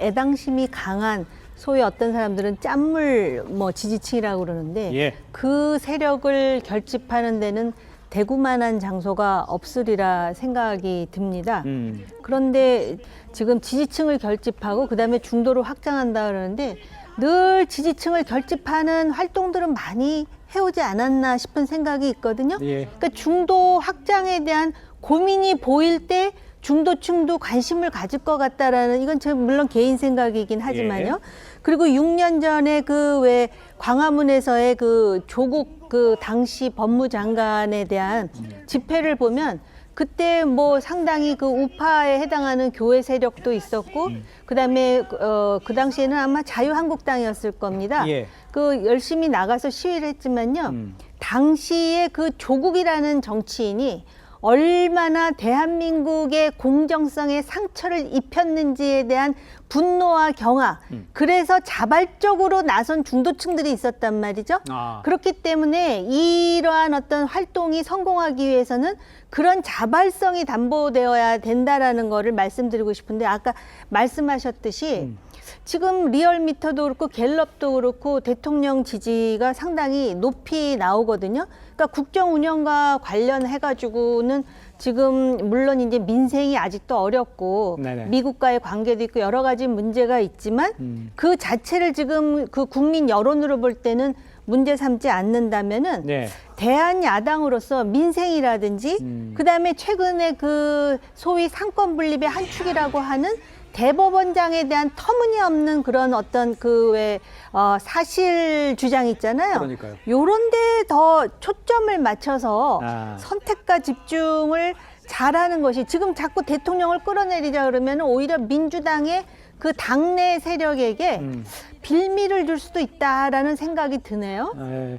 애당심이 강한 소위 어떤 사람들은 짠물 뭐 지지층이라고 그러는데 예. 그 세력을 결집하는 데는 대구만한 장소가 없으리라 생각이 듭니다. 음. 그런데 지금 지지층을 결집하고 그다음에 중도를 확장한다 그러는데 늘 지지층을 결집하는 활동들은 많이 해오지 않았나 싶은 생각이 있거든요. 예. 그러니까 중도 확장에 대한 고민이 보일 때 중도층도 관심을 가질 것 같다라는 이건 제 물론 개인 생각이긴 하지만요. 그리고 6년 전에 그 왜 광화문에서의 그 조국 그 당시 법무장관에 대한 집회를 보면 그때 뭐 상당히 그 우파에 해당하는 교회 세력도 있었고 그다음에 어, 그 당시에는 아마 자유한국당이었을 겁니다. 예. 그 열심히 나가서 시위를 했지만요. 음. 당시에 그 조국이라는 정치인이 얼마나 대한민국의 공정성에 상처를 입혔는지에 대한 분노와 경악, 음. 그래서 자발적으로 나선 중도층들이 있었단 말이죠. 아. 그렇기 때문에 이러한 어떤 활동이 성공하기 위해서는 그런 자발성이 담보되어야 된다라는 거를 말씀드리고 싶은데 아까 말씀하셨듯이 음. 지금 리얼미터도 그렇고 갤럽도 그렇고 대통령 지지가 상당히 높이 나오거든요. 그러니까 국정 운영과 관련해 가지고는 지금 물론 이제 민생이 아직도 어렵고 네네. 미국과의 관계도 있고 여러 가지 문제가 있지만 음. 그 자체를 지금 그 국민 여론으로 볼 때는 문제 삼지 않는다면은 네. 대한 야당으로서 민생이라든지 음. 그다음에 최근에 그 소위 상권 분립의 한 축이라고 하는 대법원장에 대한 터무니없는 그런 어떤 그왜 어, 사실 주장 있잖아요. 그러니까요. 요런데 더 초점을 맞춰서 아. 선택과 집중을 잘하는 것이 지금 자꾸 대통령을 끌어내리자 그러면 오히려 민주당의 그 당내 세력에게 음. 빌미를 줄 수도 있다라는 생각이 드네요. 에,